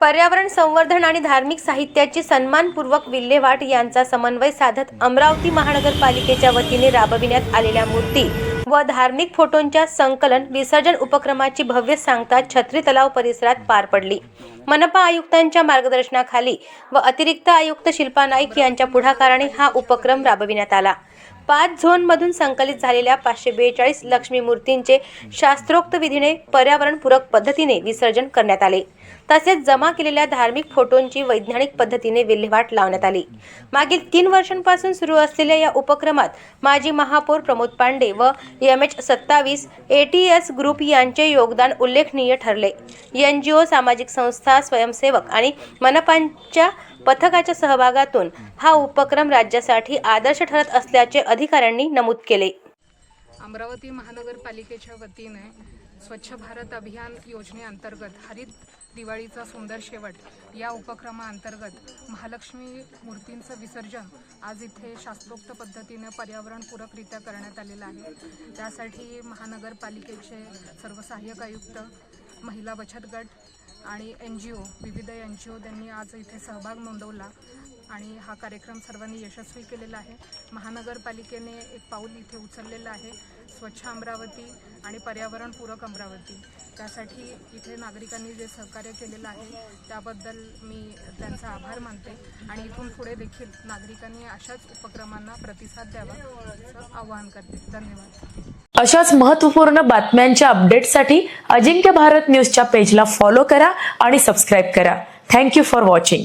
पर्यावरण संवर्धन आणि धार्मिक साहित्याची सन्मानपूर्वक विल्हेवाट यांचा समन्वय साधत अमरावती महानगरपालिकेच्या वतीने राबविण्यात आलेल्या मूर्ती व धार्मिक फोटोंच्या संकलन विसर्जन उपक्रमाची भव्य सांगता छत्री तलाव परिसरात पार पडली. मनपा आयुक्तांच्या मार्गदर्शनाखाली व अतिरिक्त आयुक्त शिल्पा नाईक यांच्या पुढाकाराने हा उपक्रम राबविण्यात आला. पाच झोनमधून संकलित झालेल्या पाचशे बेचाळीस लक्ष्मी मूर्तींचे शास्त्रोक्त विधीने पर्यावरणपूरक पद्धतीने विसर्जन करण्यात आले. तसेच जमा केलेल्या धार्मिक फोटोंची वैज्ञानिक पद्धतीने विल्हेवाट लावण्यात आली. मागील तीन वर्षांपासून सुरू असलेल्या या उपक्रमात माजी महापौर प्रमोद पांडे व एम एच सत्तावीस ए टी एस ग्रुप यांचे योगदान उल्लेखनीय ठरले. एन जी ओ सामाजिक संस्था स्वयंसेवक आणि मनपांच्या पथकाच्या सहभागातून हा उपक्रम राज्यासाठी आदर्श ठरत असल्याचे अधिकाऱ्यांनी नमूद केले. अमरावती महानगरपालिकेच्या वतीने स्वच्छ भारत अभियान योजनेअंतर्गत हरित दिवाळीचा सुंदर शेवट या उपक्रमाअंतर्गत महालक्ष्मी मूर्तींचं विसर्जन आज इथे शास्त्रोक्त पद्धतीनं पर्यावरणपूरकरित्या करण्यात आलेलं आहे. त्यासाठी महानगरपालिकेचे सर्व सहाय्यक आयुक्त महिला बचत गट आणि एन जी ओ विविध एन जी ओ त्यांनी आज इथे सहभाग नोंदवला. आणि हा कार्यक्रम सर्वांनी यशस्वी केलेला आहे. महानगरपालिकेने एक पाऊल इथे उचललेलं आहे स्वच्छ अमरावती आणि पर्यावरणपूरक अमरावती. त्यासाठी इथे नागरिकांनी जे सहकार्य केलेलं आहे त्याबद्दल मी त्यांचा आभार मानते. आणि इथून पुढे देखील नागरिकांनी अशाच उपक्रमांना प्रतिसाद द्यावा असं आवाहन करते. धन्यवाद. अशाच महत्त्वपूर्ण बातम्यांच्या अपडेटसाठी अजिंक्य भारत न्यूजच्या पेजला फॉलो करा आणि सबस्क्राईब करा. Thank you for watching.